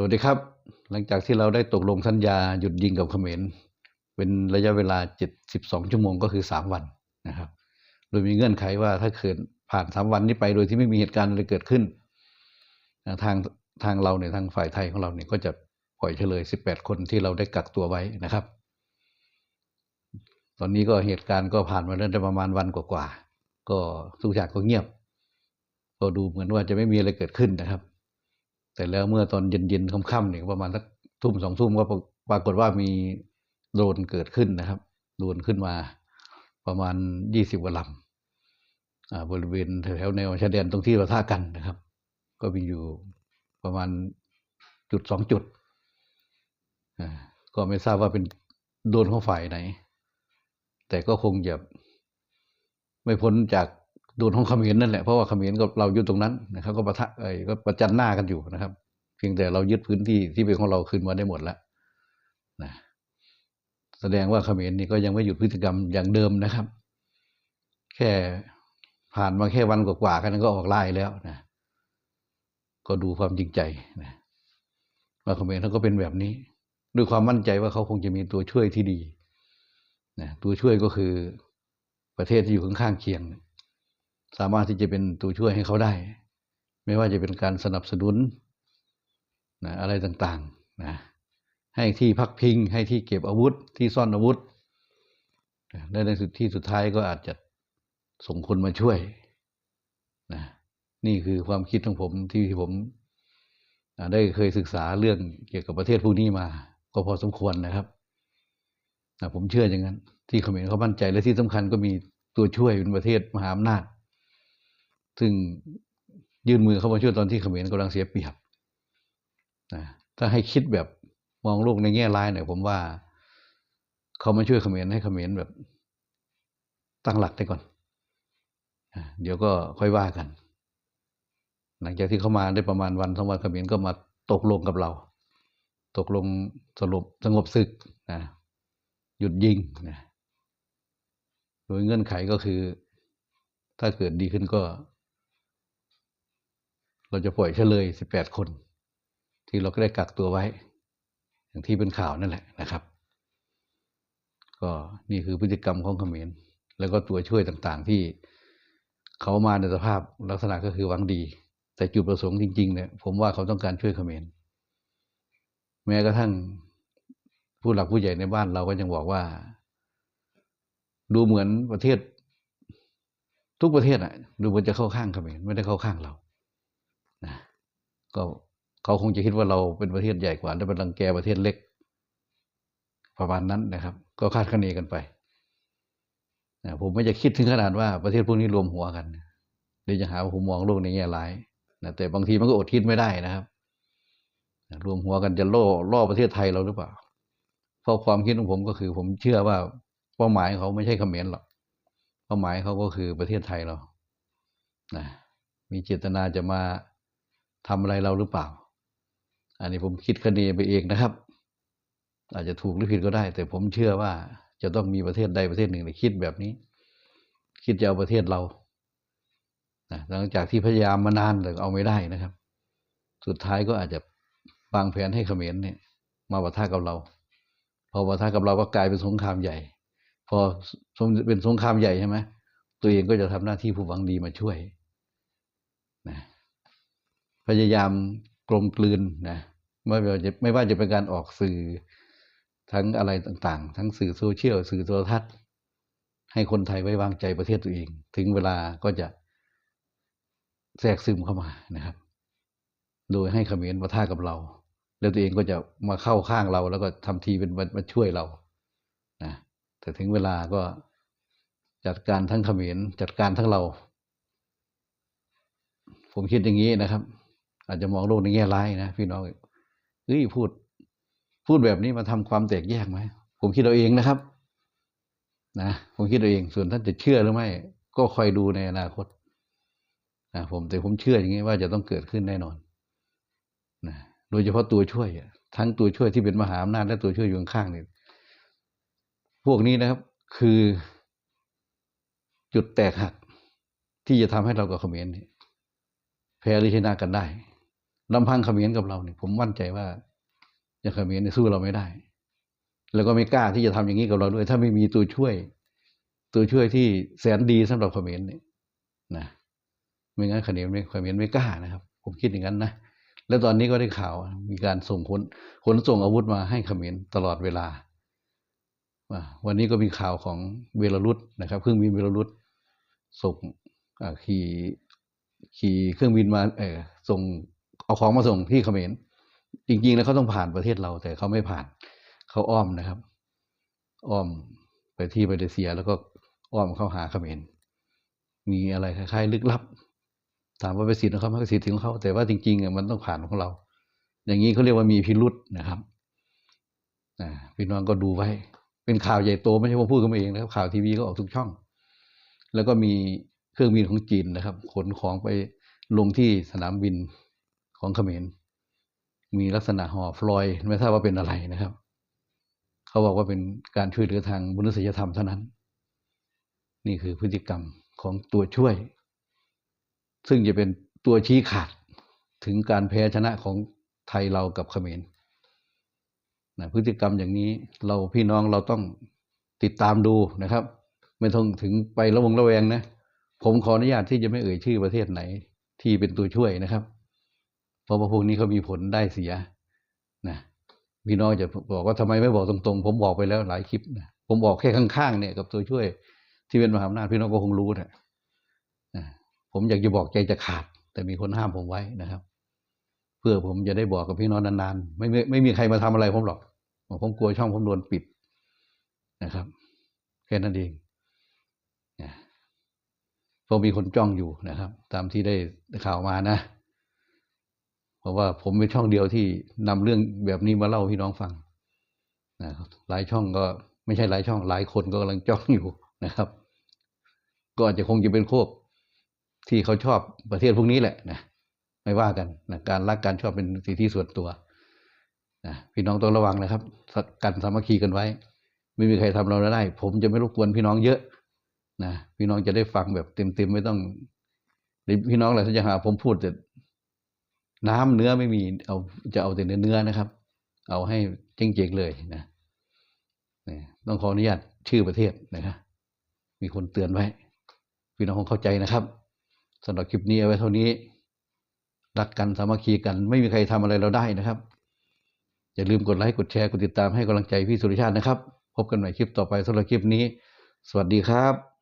สวัสดีครับ หลังจากที่เราได้ตกลงสัญญาหยุดยิงกับเขมรเป็นระยะเวลา 72 ชั่วโมงก็คือ 3 วันนะครับ โดยมีเงื่อนไขว่าถ้าเกิดผ่าน 3 วันนี้ไปโดยที่ไม่มีเหตุการณ์อะไรเกิดขึ้น ทางทางเราเนี่ยทางฝ่ายไทยของเราเนี่ยก็จะปล่อยเฉลย 18 คนที่เราได้กักตัวไว้นะครับ ตอนนี้ก็เหตุการณ์ก็ผ่านมาได้ประมาณวันกว่าๆก็ทุกอย่างก็เงียบ ก็ดูเหมือนว่าจะไม่มีอะไรเกิดขึ้นนะครับ แต่แล้วเมื่อตอนเย็นๆค่ำๆเนี่ยประมาณสักทุ่มสองทุ่มก็ปรากฏว่ามีโดรนเกิดขึ้นนะครับโดรนขึ้นมาประมาณยี่สิบกว่าลำบริเวณแถวแนวชายแดนตรงที่เราท่ากันนะครับ ก็มีอยู่ประมาณจุดสองจุดก็ไม่ทราบว่าเป็นโดนของฝ่ายไหน แต่ก็คงจะไม่พ้นจาก โดนของเขมรนั่นแหละเพราะว่าเขมรกับเราอยู่ตรงนั้นนะครับก็ประทะไอ้ก็ประจันหน้ากันอยู่นะครับ เพียงแต่เรายึดพื้นที่ที่เป็นของเราคืนมาได้หมดแล้วนะแสดงว่าเขมรนี่ก็ยังไม่หยุดพฤติกรรมอย่างเดิมนะครับ แค่ผ่านมาแค่วันกว่าๆกันก็ออกไล่แล้วนะก็ดูความจริงใจนะว่าเขมรเขาก็เป็นแบบนี้ ด้วยความมั่นใจว่าเขาคงจะมีตัวช่วยที่ดีนะตัวช่วยก็คือประเทศที่อยู่ข้างๆเคียง สามารถที่จะเป็นตัวช่วยให้เขาได้ ไม่ว่าจะเป็นการสนับสนุนนะอะไรต่างๆนะให้ที่พักพิง ให้ที่เก็บอาวุธ ที่ซ่อนอาวุธและในสุดที่สุดท้ายก็อาจจะส่งคนมาช่วยนะนี่คือความคิดของผมที่ผมได้เคยศึกษาเรื่องเกี่ยวกับประเทศพวกนี้มา ก็พอสมควรนะครับผมเชื่ออย่างนั้น ที่เขมรเขามั่นใจและที่สำคัญก็มีตัวช่วยเป็นประเทศมหาอำนาจ ซึ่งยื่นมือเข้ามาช่วยตอนที่เขมรกำลังเสียเปรียบนะถ้าให้คิดแบบมองโลกในแง่ร้ายหน่อยผมว่าเขามาช่วยเขมรให้เขมรแบบ ตั้งหลักได้ก่อน เดี๋ยวก็ค่อยว่ากัน หลังจากที่เขามาได้ประมาณวันสองวันเขมรก็มาตกลงกับเรา ตกลงสรุปสงบศึกนะหยุดยิงนะโดยเงื่อนไขก็คือ ถ้าเกิดดีขึ้นก็ เราจะปล่อยเฉลยสิบแปดคน ที่เราก็ได้กักตัวไว้ อย่างที่เป็นข่าวนั่นแหละนะครับ ก็นี่คือพฤติกรรมของเขมรแล้วก็ตัวช่วยต่างๆที่เขามาในสภาพลักษณะก็คือหวังดี แต่จุดประสงค์จริงๆเนี่ยผมว่าเขาต้องการช่วยเขมรแม้กระทั่งผู้หลักผู้ใหญ่ในบ้านเราก็ยังบอกว่า ดูเหมือนประเทศ ทุกประเทศอะ ดูเหมือนจะเข้าข้างเขมรไม่ได้เข้าข้างเรา ก็เขาคงจะคิดว่าเราเป็นประเทศใหญ่กว่า และเป็นรังแกประเทศเล็ก ประมาณนั้นนะครับ ก็คาดคะเนกันไปผมไม่จะคิดถึงขนาดว่าประเทศพวกนี้รวมหัวกันเดี๋ยวจะหาว่าผมมองโลกในแง่ร้ายนะแต่บางทีมันก็อดคิดไม่ได้นะครับ รวมหัวกันจะล่อล่อประเทศไทยเราหรือเปล่า เพราะความคิดของผมก็คือ ผมเชื่อว่าเป้าหมายเขาไม่ใช่เขมรหรอกเป้าหมายเขาก็คือประเทศไทยเรานะมีเจตนาจะมา ทำอะไรเราหรือเปล่า อันนี้ผมคิดคดีไปเองนะครับ อาจจะถูกหรือผิดก็ได้ แต่ผมเชื่อว่าจะต้องมีประเทศใดประเทศหนึ่งที่คิดแบบนี้ คิดจะเอาประเทศเราหลังจากที่พยายามมานานแต่เอาไม่ได้นะครับ สุดท้ายก็อาจจะวางแผนให้เขมรเนี่ย มาปะทะกับเรา พอปะทะกับเราก็กลายเป็นสงครามใหญ่ พอเป็นสงครามใหญ่ใช่ไหมตัวเองก็จะทำหน้าที่ผู้หวังดีมาช่วย พยายามกลมกลืนนะไม่ว่าจะไม่ว่าจะเป็นการออกสื่อทั้งอะไรต่างๆ ทั้งสื่อโซเชียลสื่อโทรทัศน์ ให้คนไทยไว้วางใจประเทศตัวเอง ถึงเวลาก็จะแทรกซึมเข้ามานะครับ โดยให้เขมรมาท่ากับเรา แล้วตัวเองก็จะมาเข้าข้างเรา แล้วก็ทำทีเป็นมาช่วยเรานะแต่ถึงเวลาก็จัดการทั้งเขมรจัดการทั้งเรา ผมคิดอย่างนี้นะครับ อาจจะมองโลกในแง่ร้ายนะพี่น้องเฮ้ยพูด พูดแบบนี้มาทำความแตกแยกไหมผมคิดเอาเองนะครับ นะผมคิดเอาเอง ส่วนท่านจะเชื่อหรือไม่ ก็คอยดูในอนาคตนะผมแต่ผมเชื่ออย่างนี้ว่าจะต้องเกิดขึ้นแน่นอนนะโดยเฉพาะตัวช่วยทั้งตัวช่วยที่เป็นมหาอำนาจและตัวช่วยอยู่ข้างๆนี่พวกนี้นะครับ คือจุดแตกหักที่จะทำให้เรากับเขมรแพ้หรือชนะกันได้ ลำพังเขมรกับเราเนี่ยผมมั่นใจว่าอย่างเขมรเนี่ยสู้เราไม่ได้ แล้วก็ไม่กล้าที่จะทำอย่างนี้กับเราด้วย ถ้าไม่มีตัวช่วย ตัวช่วยที่แสนดีสำหรับเขมรเนี่ยนะไม่งั้นเขมรไม่เขมรไม่กล้านะครับ ผมคิดอย่างนั้นนะแล้วตอนนี้ก็ได้ข่าวมีการส่งขนขนส่งอาวุธมาให้เขมรตลอดเวลาวันนี้ก็มีข่าวของเบลารุสนะครับเครื่องบินเบลารุสส่งขี่ขี่เครื่องบินมาเออส่ง เอาของมาส่งที่เขมรจริงๆแล้วเขาต้องผ่านประเทศเรา แต่เขาไม่ผ่านเขาอ้อมนะครับ อ้อมไปที่มาเลเซียแล้วก็อ้อมเข้าหาเขมรมีอะไรคล้ายๆ ลึกลับถามว่าเป็นสิทธิ์ของเขาไหมก็สิทธิ์ของเขา แต่ว่าจริงๆอะมันต้องผ่านของเรา อย่างนี้เขาเรียกว่ามีพิรุษนะครับพี่น้องก็ดูไว้ เป็นข่าวใหญ่โตไม่ใช่ผมพูดกันเองนะครับ ข่าวทีวีก็ออกทุกช่อง แล้วก็มีเครื่องบินของจีนนะครับ ขนของไปลงที่สนามบิน ของเขมร มีลักษณะห่อฟลอยไม่ทราบว่าเป็นอะไรนะครับ เขาบอกว่าเป็นการช่วยเหลือทางมนุษยธรรมเท่านั้น นี่คือพฤติกรรมของตัวช่วย ซึ่งจะเป็นตัวชี้ขาดถึงการแพ้ชนะของไทยเรากับเขมรนะพฤติกรรมอย่างนี้เราพี่น้องเราต้องติดตามดูนะครับ ไม่ต้องถึงไประวงระแวงนะ ผมขออนุญาตที่จะไม่เอ่ยชื่อประเทศไหน ที่เป็นตัวช่วยนะครับ เพราะว่าพวกนี้เขามีผลได้เสียนะพี่น้องจะบอกว่าทำไมไม่บอกตรงๆ ผมบอกไปแล้วหลายคลิปนะผมบอกแค่ข้างๆเนี่ยกับตัวช่วย ที่เป็นมหาอำนาจพี่น้องก็คงรู้นะผมอยากจะบอกใจจะขาด แต่มีคนห้ามผมไว้นะครับ เพื่อผมจะได้บอกกับพี่น้องนานๆไม่ไม่ไม่มีใครมาทำอะไรผมหรอกผมกลัวช่องผมโดนปิดนะครับ แค่นั้นเองนะเพราะมีคนจ้องอยู่นะครับ ตามที่ได้ข่าวมานะ เพราะว่าผมเป็นช่องเดียวที่นำเรื่องแบบนี้มาเล่าพี่น้องฟังนะหลายช่องก็ไม่ใช่หลายช่องหลายคนก็กำลังจ้องอยู่นะครับ ก็อาจจะคงจะเป็นโคบที่เขาชอบประเทศพวกนี้แหละนะไม่ว่ากันนะการรักการชอบเป็นสิทธิส่วนตัวนะพี่น้องต้องระวังนะครับกันสามัคคีกันไว้ ไม่มีใครทำเราได้ ผมจะไม่รบกวนพี่น้องเยอะนะพี่น้องจะได้ฟังแบบเต็มๆไม่ต้องพี่น้องอะไรถ้าจะหาผมพูดแต่ น้ำเนื้อไม่มี เอาจะเอาแต่เนื้อเนื้อนะครับ เอาให้เจ๋งๆเลยนะต้องขออนุญาตชื่อประเทศนะครับมีคนเตือนไว้ พี่น้องคงเข้าใจนะครับสำหรับคลิปนี้เอาไว้เท่านี้ รักกันสามัคคีกัน ไม่มีใครทำอะไรเราได้นะครับ อย่าลืมกดไลค์กดแชร์กดติดตามให้กำลังใจพี่สุริชาตินะครับ พบกันใหม่คลิปต่อไปสำหรับคลิปนี้ สวัสดีครับ